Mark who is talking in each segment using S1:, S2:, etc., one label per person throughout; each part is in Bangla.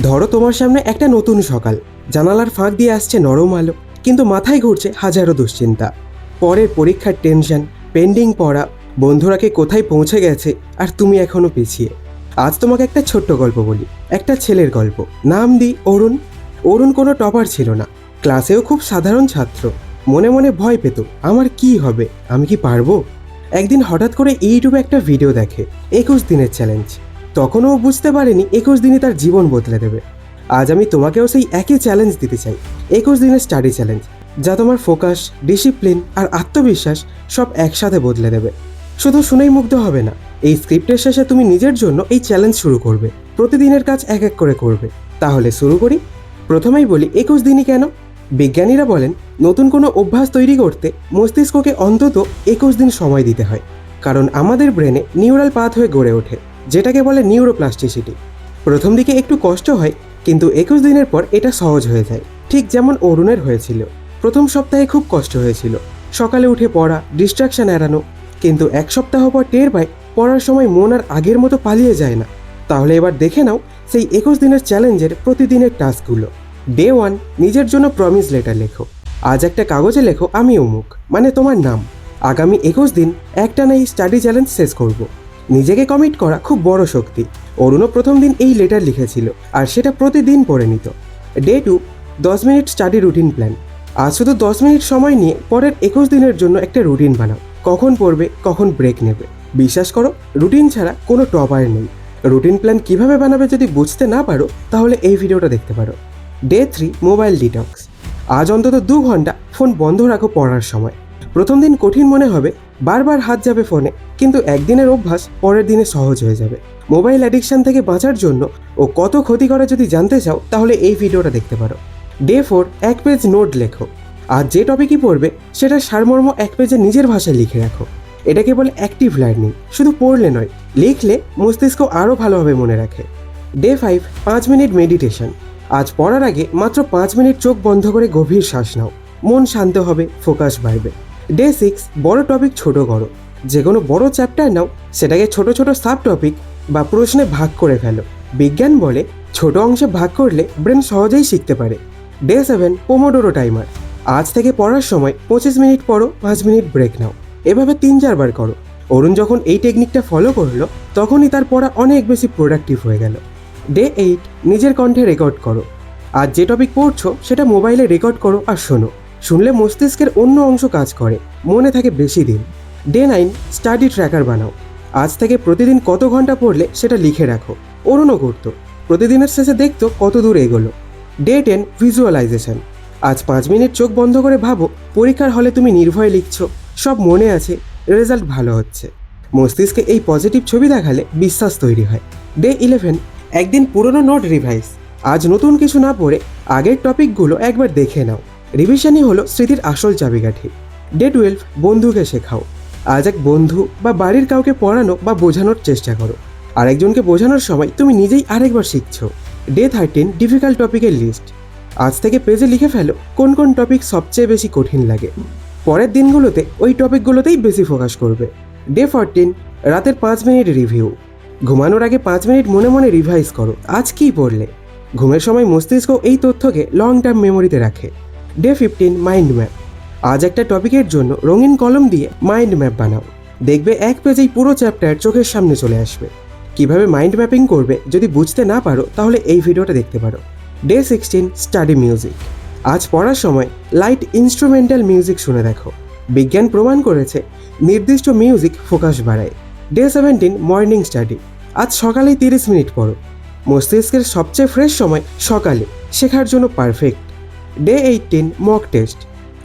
S1: ধরো তোমার সামনে একটা নতুন সকাল। জানালার ফাঁক দিয়ে আসছে নরম আলো, কিন্তু মাথায় ঘুরছে হাজারো দুশ্চিন্তা। পরের পরীক্ষার টেনশন, পেন্ডিং পড়া বন্ধুরাকে কোথায় পৌঁছে গেছে, আর তুমি এখনও পিছিয়ে। আজ তোমাকে একটা ছোট্ট গল্প বলি, একটা ছেলের গল্প। নাম দিই অরুণ। অরুণ কোনো টপার ছিল না। ক্লাসেও খুব সাধারণ ছাত্র। মনে মনে ভয় পেত, আমার কি হবে, আমি কি পারব? একদিন হঠাৎ করে ইউটিউবে একটা ভিডিও দেখে, একুশ দিনের চ্যালেঞ্জ। তখনও বুঝতে পারেনি একুশ দিনই তার জীবন বদলে দেবে। আজ আমি তোমাকেও সেই একই চ্যালেঞ্জ দিতে চাই। একুশ দিনের স্টাডি চ্যালেঞ্জ যা তোমার ফোকাস ডিসিপ্লিন আর আত্মবিশ্বাস সব একসাথে বদলে দেবে। শুধু শুনেই মুগ্ধ হবে না, এই স্ক্রিপ্টের শেষে তুমি নিজের জন্য এই চ্যালেঞ্জ শুরু করবে, প্রতিদিনের কাজ এক এক করে করবে। তাহলে শুরু করি। প্রথমেই বলি, একুশ দিনই কেন? বিজ্ঞানীরা বলেন, নতুন কোনো অভ্যাস তৈরি করতে মস্তিষ্ককে অন্তত একুশ দিন সময় দিতে হয়, কারণ আমাদের ব্রেনে নিউরাল পাথ হয়ে গড়ে ওঠে। যেটাকে বলে নিউরোপ্লাস্টিসিটি। প্রথম দিকে একটু কষ্ট হয়, কিন্তু একুশ দিনের পর এটা সহজ হয়ে যায়। ঠিক যেমন অরুণের হয়েছিল। প্রথম সপ্তাহে খুব কষ্ট হয়েছিল। সকালে উঠে পড়া, ডিস্ট্রাকশন এড়ানো, কিন্তু এক সপ্তাহ পর টের পায়, পড়ার সময় মন আর আগের মতো পালিয়ে যায় না। তাহলে এবার দেখে নাও সেই একুশ দিনের চ্যালেঞ্জের প্রতিদিনের টাস্কগুলো। ডে ওয়ান, নিজের জন্য প্রমিস লেটার লেখো। আজ একটা কাগজে লেখো, আমি অমুক মানে তোমার নাম। আগামী একুশ দিন একটা না এই স্টাডি চ্যালেঞ্জ শেষ করব। নিজেকে কমিট করা খুব বড় শক্তি। অরুণও প্রথম দিন এই লেটার লিখেছিল, আর সেটা প্রতিদিন পড়ে নিত। ডে টু দশ মিনিট স্টাডি রুটিন প্ল্যান আজ শুধু দশ মিনিট সময় নিয়ে পরের একুশ দিনের জন্য একটা রুটিন বানাও। কখন পড়বে, কখন ব্রেক নেবে। বিশ্বাস করো রুটিন ছাড়া কোনো টপার নেই। রুটিন প্ল্যান কীভাবে বানাবে যদি বুঝতে না পারো, তাহলে এই ভিডিওটা দেখতে পারো। ডে থ্রি মোবাইল ডিটক্স আজ অন্তত দু ঘণ্টা ফোন বন্ধ রাখো পড়ার সময়। প্রথম দিন কঠিন মনে হবে বারবার হাত যাবে ফোনে, কিন্তু একদিনের অভ্যাস পরের দিনে সহজ হয়ে যাবে। মোবাইল অ্যাডিকশান থেকে বাঁচার জন্য ও কত ক্ষতি করে যদি জানতে চাও, তাহলে এই ভিডিওটা দেখতে পারো। ডে ফোর এক পেজ নোট লেখো। আর যে টপিকই পড়বে সেটা সারমর্ম এক পেজে নিজের ভাষায় লিখে রাখো। এটাকে বলে অ্যাক্টিভ লার্নিং শুধু পড়লে নয়, লিখলে মস্তিষ্ক আরও ভালোভাবে মনে রাখে। ডে ফাইভ পাঁচ মিনিট মেডিটেশন আজ পড়ার আগে মাত্র পাঁচ মিনিট চোখ বন্ধ করে গভীর শ্বাস নাও। মন শান্ত হবে ফোকাস বাড়বে। ডে সিক্স বড় টপিক ছোট করো যে কোনো বড় চ্যাপ্টার নাও, সেটাকে ছোট ছোট সাব টপিক বা প্রশ্নে ভাগ করে ফেলো। বিজ্ঞান বলে, ছোট অংশে ভাগ করলে ব্রেন সহজেই শিখতে পারে। ডে সেভেন পোমোডোরো টাইমার আজ থেকে পড়ার সময় পঁচিশ মিনিট পড়ো, পাঁচ মিনিট ব্রেক নাও। এভাবে তিন, চারবার করো। অরুণ যখন এই টেকনিকটা ফলো করল, তখনই তার পড়া অনেক বেশি প্রোডাক্টিভ হয়ে গেল। ডে এইট নিজের কণ্ঠে রেকর্ড করো। আর যে টপিক পড়ছো, সেটা মোবাইলে রেকর্ড করো আর শোনো। শুনলে মস্তিষ্কের অন্য অংশ কাজ করে। মনে থাকে বেশি দিন। ডে নাইন, স্টাডি ট্র্যাকার বানাও। আজ থেকে প্রতিদিন কত ঘণ্টা পড়লে সেটা লিখে রাখো। অরুণও করতো। প্রতিদিনের শেষে দেখতো কত দূর এগোলো। Day ten, visualisation. আজ পাঁচ মিনিট চোখ বন্ধ করে ভাবো, পরীক্ষার হলে তুমি নির্ভয়ে লিখছো। সব মনে আছে, রেজাল্ট ভালো হচ্ছে। মস্তিষ্কে এই পজিটিভ ছবি দেখালে বিশ্বাস তৈরি হয়। ডে ইলেভেন, একদিন পুরনো নোট রিভাইস আজ নতুন কিছু না পড়ে আগের টপিকগুলো একবার দেখে নাও। রিভিশনই হলো স্মৃতির আসল চাবিকাঠি। ডে টুয়েলভ বন্ধুকে শেখাও। আজ এক বন্ধু বা বাড়ির কাউকে পড়ানো বা বোঝানোর চেষ্টা করো। আরেকজনকে বোঝানোর সময় তুমি নিজেই আরেকবার শিখছো। ডে থার্টিন ডিফিকাল্ট টপিকের লিস্ট আজ থেকে পেজে লিখে ফেলো কোন কোন টপিক সবচেয়ে বেশি কঠিন লাগে। পরের দিনগুলোতে ওই টপিকগুলোতেই বেশি ফোকাস করবে। ডে ফোরটিন রাতের পাঁচ মিনিট রিভিউ ঘুমানোর আগে পাঁচ মিনিট মনে মনে রিভাইজ করো। আজ কী পড়লে? ঘুমের সময় মস্তিষ্ক এই তথ্যকে লং টার্ম মেমোরিতে রাখে। ডে ফিফটিন মাইন্ড ম্যাপ আজ একটা টপিকের জন্য রঙিন কলম দিয়ে মাইন্ড ম্যাপ বানাও। দেখবে এক পেজেই পুরো চ্যাপ্টার চোখের সামনে চলে আসবে। কীভাবে মাইন্ড ম্যাপিং করবে যদি বুঝতে না পারো, তাহলে এই ভিডিওটা দেখতে পারো। ডে সিক্সটিন স্টাডি মিউজিক আজ পড়ার সময় লাইট ইনস্ট্রুমেন্টাল মিউজিক শুনে দেখো। বিজ্ঞান প্রমাণ করেছে নির্দিষ্ট মিউজিক ফোকাস বাড়ায়। ডে সেভেন্টিন মর্নিং স্টাডি আজ সকালেই তিরিশ মিনিট পড়ো। মস্তিষ্কের সবচেয়ে ফ্রেশ সময় সকালে, শেখার জন্য perfect day eighteen mock test.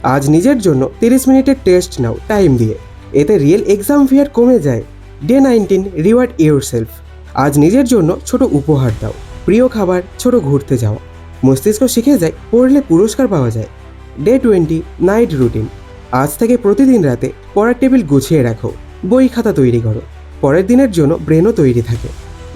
S1: আজ নিজের জন্য তিরিশ মিনিটের টেস্ট নাও, টাইম দিয়ে। এতে রিয়েল এক্সাম ফিয়ার কমে যায়। Day nineteen, reward yourself আজ নিজের জন্য ছোট উপহার দাও। প্রিয় খাবার, ছোট ঘুরতে যাওয়া মস্তিষ্ক শিখে যায়, পড়লে পুরস্কার পাওয়া যায়। Day twenty, night routine. আজ থেকে প্রতিদিন রাতে পড়ার টেবিল গুছিয়ে রাখো। বই খাতা তৈরি করো। পরের দিনের জন্য ব্রেনও তৈরি থাকে।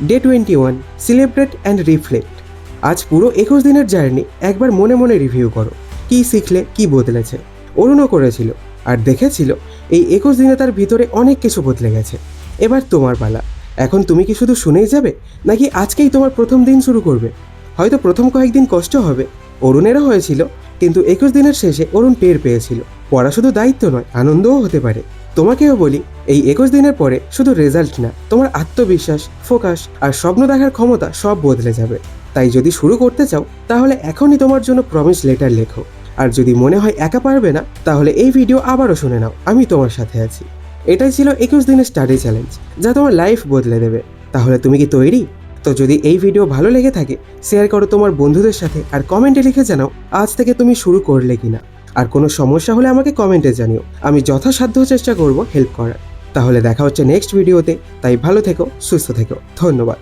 S1: Day twenty one, celebrate and reflect. আজ পুরো একুশ দিনের জার্নি একবার মনে মনে রিভিউ করো। কী শিখলে, কী বদলেছে? অরুণও করেছিল আর দেখেছিল এই একুশ দিনে তার ভিতরে অনেক কিছু বদলে গেছে। এবার তোমার পালা। এখন তুমি কি শুধু শুনেই যাবে, নাকি আজকেই তোমার প্রথম দিন শুরু করবে? হয়তো প্রথম কয়েকদিন কষ্ট হবে, অরুণেরও হয়েছিল, কিন্তু একুশ দিনের শেষে অরুণ টের পেয়েছিল। পড়া শুধু দায়িত্ব নয়, আনন্দও হতে পারে। তোমাকেও বলি, এই একুশ দিনের পরে শুধু রেজাল্ট না, তোমার আত্মবিশ্বাস ফোকাস আর স্বপ্ন দেখার ক্ষমতা সব বদলে যাবে। তাই যদি শুরু করতে চাও, তাহলে এখনই তোমার জন্য প্রমিস লেটার লেখো। আর যদি মনে হয় একা পারবে না, তাহলে এই ভিডিও আবারও শুনে নাও, আমি তোমার সাথে আছি। এটাই ছিল একুশ দিনের স্টাডি চ্যালেঞ্জ যা তোমার লাইফ বদলে দেবে। তাহলে তুমি কি তৈরি? তো যদি এই ভিডিও ভালো লেগে থাকে শেয়ার করো তোমার বন্ধুদের সাথে আর কমেন্টে লিখে জানাও, আজ থেকে তুমি শুরু করলে কিনা। আর কোনো সমস্যা হলে আমাকে কমেন্টে জানিও, আমি যথাসাধ্য চেষ্টা করব হেল্প করার। তাহলে দেখা হচ্ছে নেক্সট ভিডিওতে তাই ভালো থেকো, সুস্থ থেকো, ধন্যবাদ।